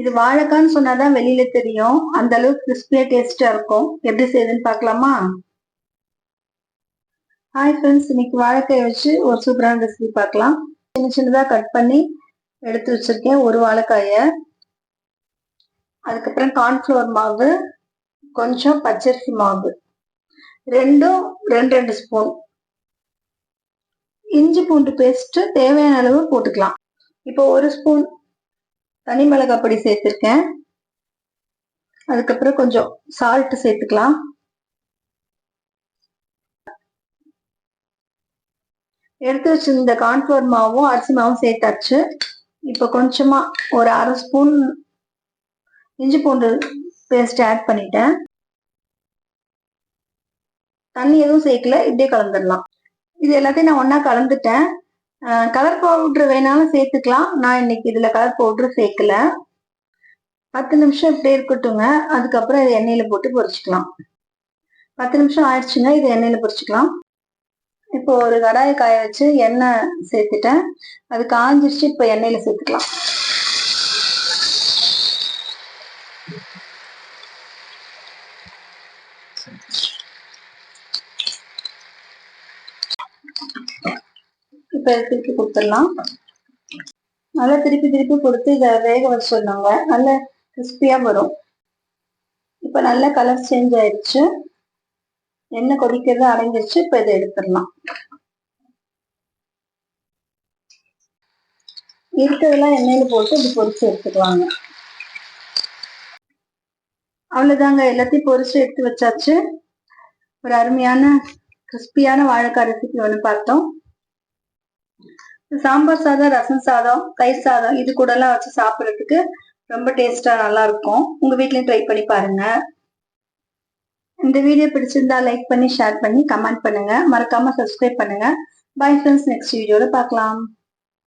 இது வாழைக்கான்னு சொன்னாதான் வெளியில தெரியும். அந்த அளவுக்கு கிறிஸ்பியா டேஸ்டா இருக்கும். எப்படி செய்யுதுன்னு பார்க்கலாமா? ஹாய் ஃப்ரெண்ட்ஸ் இன்னைக்கு வாழைக்காய் வச்சு ஒரு சூப்பரான ரெசிபி பார்க்கலாம். சின்ன சின்னதாக கட் பண்ணி எடுத்து வச்சிருக்கேன் ஒரு வாழைக்காயை. அதுக்கப்புறம் கார்ன்ஃப்ளவர் மாவு கொஞ்சம் பச்சரிசி மாவு. ரெண்டும் ரெண்டு ரெண்டு ஸ்பூன் இஞ்சி பூண்டு பேஸ்ட் தேவையான அளவு போட்டுக்கலாம். இப்போ ஒரு ஸ்பூன் தனி மிளகாய் பொடி சேர்த்துருக்கேன். அதுக்கப்புறம் கொஞ்சம் சால்ட் சேர்த்துக்கலாம். எடுத்து வச்சிருந்த கார்ன்ஃப்ளவர் மாவும் அரிசி மாவும் சேர்த்தாச்சு. இப்போ கொஞ்சமா ஒரு அரை ஸ்பூன் இஞ்சி பூண்டு பேஸ்ட் ஆட் பண்ணிட்டேன். தண்ணி எதுவும் சேர்க்கல இப்படியே கலந்துடலாம். இது எல்லாத்தையும் நான் ஒன்றா கலந்துட்டேன். கலர் பவுட்ரு வேணாலும் சேர்த்துக்கலாம். நான் இன்னைக்கு இதுல கலர் பவுட்ரு சேர்க்கல. பத்து நிமிஷம் இப்படியே இருக்கட்டுங்க. அதுக்கப்புறம் இது எண்ணெயில போட்டு பொரிச்சுக்கலாம். பத்து நிமிஷம் ஆயிடுச்சுங்க. இது எண்ணெயில பொரிச்சுக்கலாம். இப்போ ஒரு கடாயை காய வச்சு எண்ணெய் சேர்த்துட்டேன். அது காஞ்சிருச்சு. இப்போ எண்ணெயில சேர்த்துக்கலாம். இப்போ திருப்பி கொடுத்துடலாம். நல்லா திருப்பி திருப்பி கொடுத்து இதை வேக வச்சு சொன்னாங்க நல்ல கிறிஸ்பியாக வரும். இப்போ நல்ல கலர் சேஞ்ச் ஆயிடுச்சு. எண்ணெய் கொதிக்கிறது அடைஞ்சிருச்சு. இப்போ இதை எடுத்துடலாம். இருக்கிறதெல்லாம் எண்ணெயில போட்டு இப்படி பொரிச்சு எடுத்துக்குவாங்க அவ்வளவுதாங்க. எல்லாத்தையும் பொரிச்சு எடுத்து வச்சாச்சு. ஒரு அருமையான கிறிஸ்பியான வாழைக்காய் ரெசிபி ஒன்று பார்த்தோம். சாம்பார் சாதம் ரசம் சாதம் தயிர் சாதம் இது கூட எல்லாம் வச்சு சாப்பிட்றதுக்கு ரொம்ப டேஸ்டா நல்லா இருக்கும் உங்க வீட்லயும் ட்ரை பண்ணி பாருங்க. இந்த வீடியோ பிடிச்சிருந்தா லைக் பண்ணி ஷேர் பண்ணி கமெண்ட் பண்ணுங்க. மறக்காம சப்ஸ்கிரைப் பண்ணுங்க. பை ஃப்ரெண்ட்ஸ் நெக்ஸ்ட் வீடியோல பார்க்கலாம்